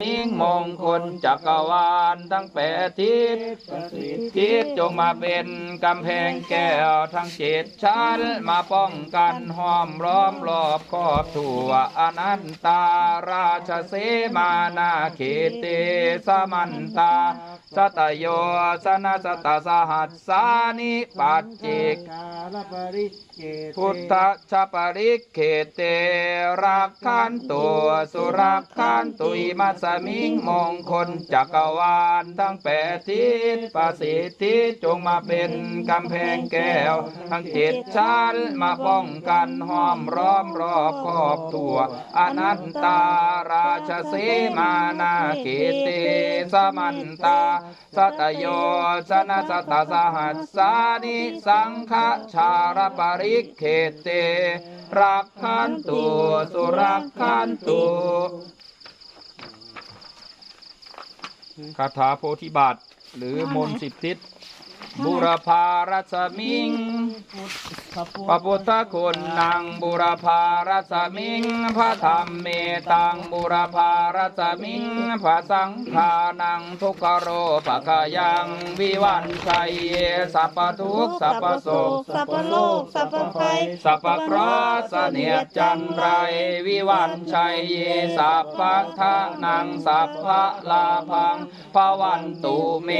มิ่งมงคลจักรวาลทั้งแปดทิศทิศจงมาเป็นกำแพงแก้วทั้งเจ็ดชั้นมาป้องกันห้อมล้อมรอบครอบทั่วอนันตาราชเสมานาเขเตสมันตาสตโยสนสตสหัสสานิปัจเจกกาลปริเกพุทธชปริกเขเตรักขันตัวสุรักขันตุยมัสมิงมงคลจักรวาลทั้งแปดทิศประสิทธิจงมาเป็นกำแพงแก้ว ทั้งเจ็ดชั้นมาป้องกันห้อมร้อมรอบครอบตัวอนันตาราชเสมานาเกเตสมันตาสัตโยชนะสตสหัสสานิสังฆชารปริเขเตรักขันตุสุรักขันตุ คาถาโพธิบาท หรือมนต์สิบทิศบุรพารัศมิง พระพุทธคุณนางบุรพารัศมิง พระธรรมเมตังบุรพารัศมิง พระสังฆานังทุกขโรปะกยังวิวันชัยเยสัพพทุกข์สัพพโสกสัพพโลกสัพพภัยสัพพเคราะห์เสนียดจันไรวิวันชัยเยสัพพทานังสัพพะลาพังภวันตุเม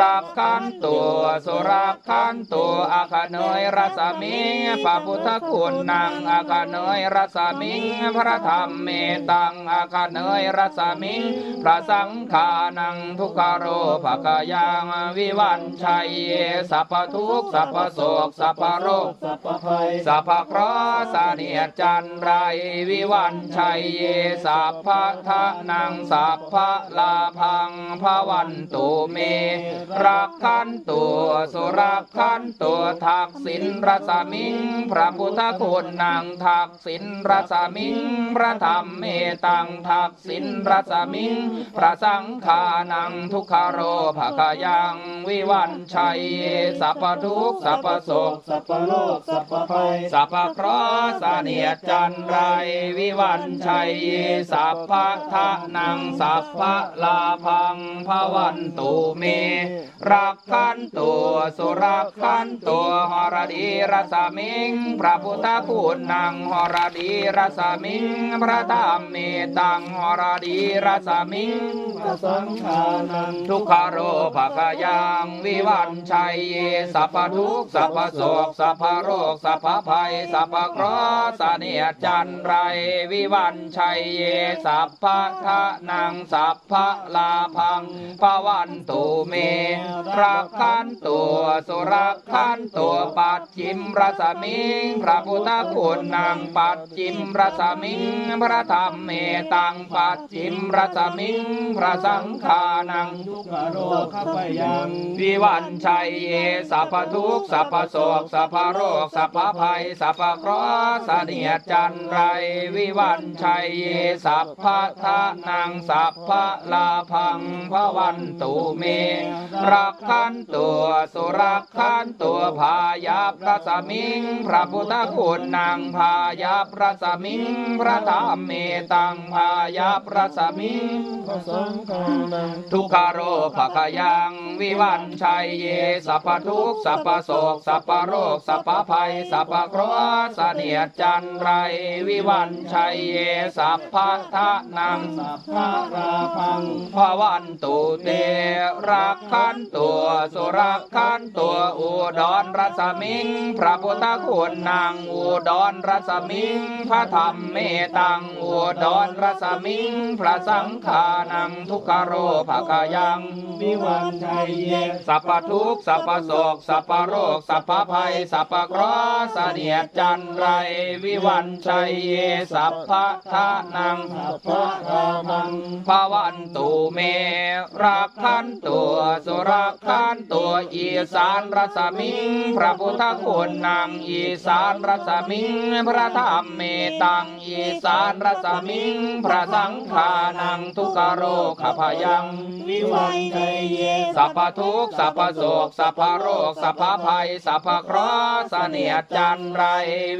รักขันตัวสุรักขันตัวอาคเนยรัศมิงพระพุทธคุณนางอาคเนยรัศมิงพระธรรมเมตังอาคเนยรัศมิงพระสังฆานังทุกขโรภกยังวิวันชัยเยสัพพทุกสัพพโศกสัพพโรคสัพพภัยสัพพคราะห์เนียจันไรวิวันชัยเยสัพพะทะนังสัพพะลาพังพระวันตุเมรักขันตัวสุรักขันตัวทักษิณรัศมิง พระพุทธคุณนางทักษิณรัศมิง พระธรรมเมตังทักษิณรัศมิง พระสังฆานังทุกขโรภกยัง วิวันชัย สัพพทุกสัพพโศกสัพพโลกสัพพภัยสัพพเคราะห์เนียจันไร วิวันชัย สัพพะทะนังสัพพะลาพังพะวันตุเม รักขันตัวสุรักขันตัวหรดีรสมิง พระพุทธคุณนางหรดีรสมิง พระธรรมเมตังหรดีรสมิงพระสังฆานังทุกขโรภกยังวิวันชัยเยสัพพทุกสัพพโศกสัพพโรคสัพพภัยสัพพเคราะห์เนียจันไรวิวันชัยเยสัพพทะนังสัพพะลาพังภวันตุเมรักขันตัวสุรักขันตัวปัจจิมรสมิง พระพุทธคุณนางปัจจิมรสมิง พระธรรมเมตังปัจจิมรสมิง พระสังฆานังทุกขโรคขพยังวิวันชัยเยสัพพทุกสัพพโศกสัพพโรคสัพพภัยสัพพเคราะห์เสนียจันไร วิวันชัยเยสัพพทะนังสัพพลาพังพระวันตุเม รักขันตัวสุรักขันตัวพายาพระสมิงพระพุทธคุณนางพายาพระสมิงพระธรรมเมตังพายาพระสมิงพระสังฆังทุกขโรภกยังวิวันชัยเยสัพทุกสัพโศกสัพโรคสัพภัยสัพคราะห์เสนียจันไรวิวันชัยเยสัพพทะนังสัพพะราพังภวันตุเตรักขันตัวสุรักขันตัวอุดรรัศมิงพระพุทธคุณนางอุดรรัศมิง พระธรรมเมตังอุดรรัศมิง พระสังฆานังทุกขโรภกยังวิวันชัยเยสัพพทุกข์สัพพโศกสัพพโรคสัพพภัยสัพพเคราะห์เสนียดจันไรวิวันชัยเยสัพพทานังสัพพะรามังภวันตุเมรักขันตัวสุรักขันตัวอีสานรัศมิง พระพุทธคุณนางอีสานรัศมิง พระธรรมเมตังอีสานรัศมิง พระสังฆานังทุกขโรคพยังวิวันชัยเยสัพพทุกข์สัพพโศกสัพพโรคสัพพภัยสัพพเคราะห์เสนียดจันไร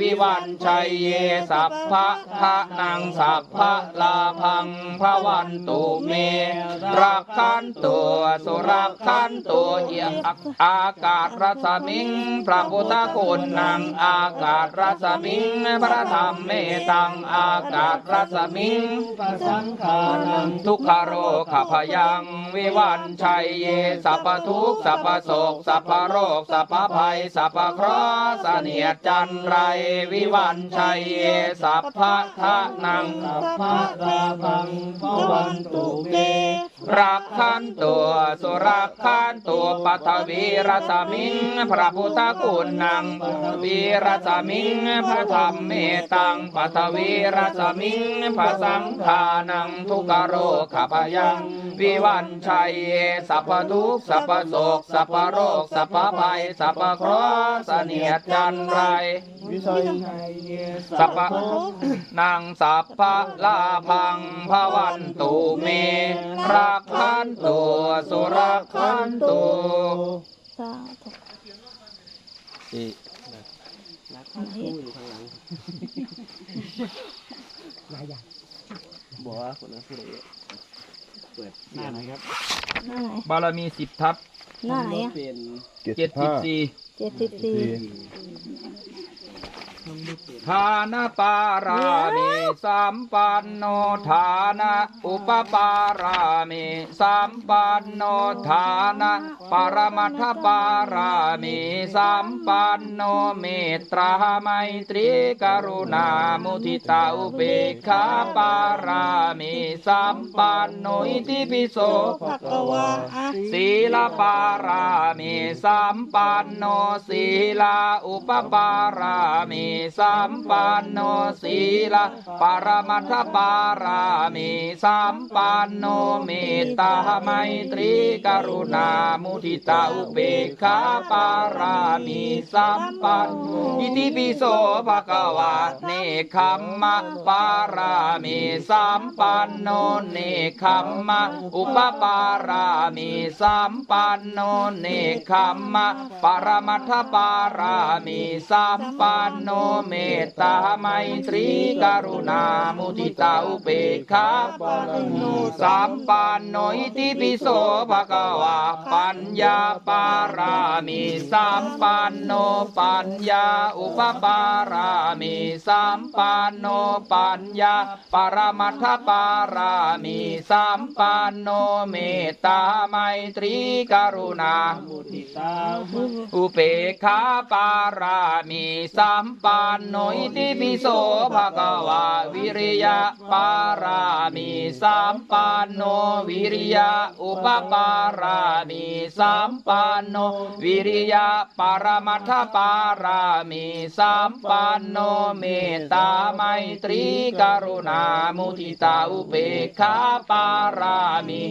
วิวันชัยเยสัพพะทะนังสัพพะลาพังพระวันตุเม รักขันตัวสุรักขันตัวเอียงอากาศรัศมิง พระพุทธคุณนางอากาศรัศมิง พระธรรมเมตังอากาศรัศมิงปะสังขานังทุกขโรคพยังวิวันชัยเยสัพพทุกสัพพโศกสัพพโรคสัพพภัยสัพพเคราะห์เสนียดจันไร วิวันชัยเยสัพพะทะนังสัพพะราพังพวันตุเมรักขันตัวสุรักขันตัวปัทวีรัสมิง พระพุทธคุณนางปัทวีรัสมิง พระธรรมเมตังปัทวีรัสมิง พระสังฆานังทุกขโรคพยัง วิวันชัยเยสัพพทุกสัพพโศกสัพพโรคสัพพภัยสัพพเคราะห์เสนียดจันไร วิสัยชัยเยสัพพะนางสัพพะลาพังพระวันตุเมรักขันตัวสุรักขันตัวสาธุอีบอกว่าคนนั้นผู้ใดเปิดหน้าไหนครับหน้าไหนบารมีสิบทัศหน้าไหนอะเป็นเจ็ดสิบสี่เจ็ดสิบสี่ ทานปารามีสัมปันโนทานะอุปปารามีสัมปันโนทานะปรมัทธปารามีสัมปันโนเมตตราไมตรีกรุณามุทิตาอุเบกขาปารามีสัมปันโนอิติปิโสภะคะวาอะศีลปารามีสัมปันโนศีลาอุปปารามีสัมปันโนศีลาปรมัตถปารามีสัมปันโนเมตตาไมตรีกรุณามุทิตาอุเบกขาปารามีสัมปันโนอิติปิโสภะคะวะเนคขมมะปารามีสัมปันโนเนคขมมะอุปปารามีสัมปันโนเนคขมมะปรมัตถปารามีสัมปันโนเมมตตาไมตรีกรุณามุทิตาอุเบกขาปารมีสัมปันโนอิติปิโสภะคะวะปัญญาปารามีสัมปันโนปัญญาอุปปารามีสัมปันโนปัญญาปรมัตถปารามีสัมปันโนเมตตาไมตรีกรุณามุทิตาอุเปกขาปารามีสัมปันโนอิติปิโสภะคะวาวิริยะปารามีสัมปันโนวิริยะอุปปารามีสัมปันโนวิริยะปรมัตถปารามีสัมปันโนเมตตาไมตรีกรุณามุทิตาอุเปกขาปารามี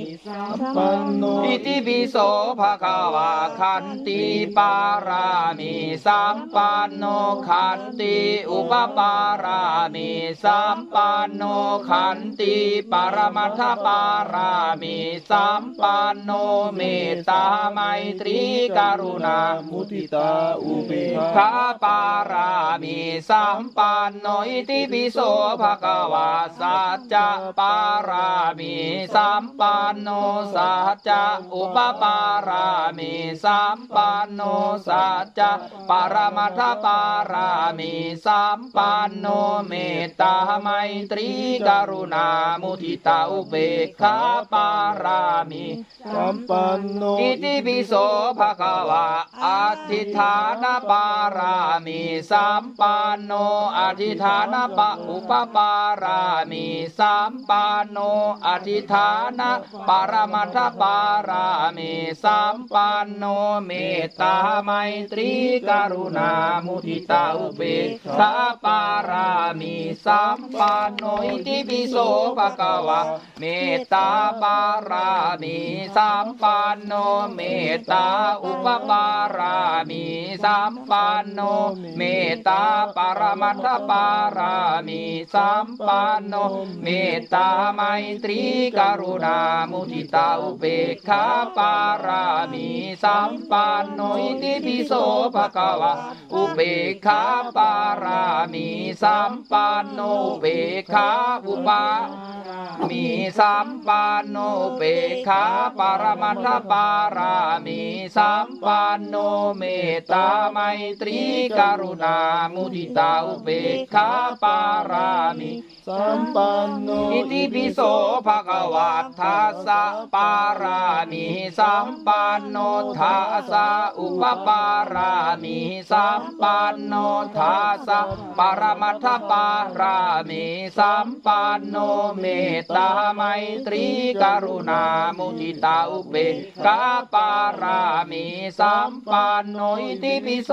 ปันโนอิติปิโสภะคะวะขันติปารามีสัมปันโนขันติอุปปารามีสัมปันโนขันติปรมัตถปารามีสัมปันโนเมตตาไมตรีกรุณามุทิตาอุเบกขะปารา มีสัมปันโนอิติปิโสภะคะวะสัจจะปารามีสัมปันโนสัจจะอุปปารามีสัมปันโนสัจจะปรมัตถปารามีสัมปันโนเมตตาไมตรีกรุณามุทิตาอุเบกขาปารามีสัมปันโนอิติปิโสภะคะวะ อธิฐานปารามีสัมปันโน อธิฐานปะอุปปารามีสัมปันโน อธิฐานปารมัตปารามีสัมปันโน เมตตาไมตรีกรุณามุทิตาอุเบกขะปารามีสัมปันโนอิติปิโสภะคะวะ เมตตาปารามีสัมปันโน เมตตาอุปปารามีสัมปันโนเมตตาปรมัตถปารามีสัมปันโนเมตตาไมตรีกรุณามุทิตาอุเบกขาปารามีสัมปันโนอิติปิโสภะคะวะอุเบกขาปารามีสัมปันโนอุเบกขาอุปามีสัมปันโนเปกขาปรมัตถปารามีสัมปันโนเมตตาไมตรีกรุณามุทิตาอุเบกขาปารามีสัมปันโนอิติปิโสภะคะวะทัสสะปารามีสัมปันโนทัสสะอุปปารามีสัมปันโนทัสสะปรมัตถปารามีสัมปันโนเมตตาไมตรีกรุณามุทิตาอุเบกขาปารามีสัมปปานโนอิติปิโส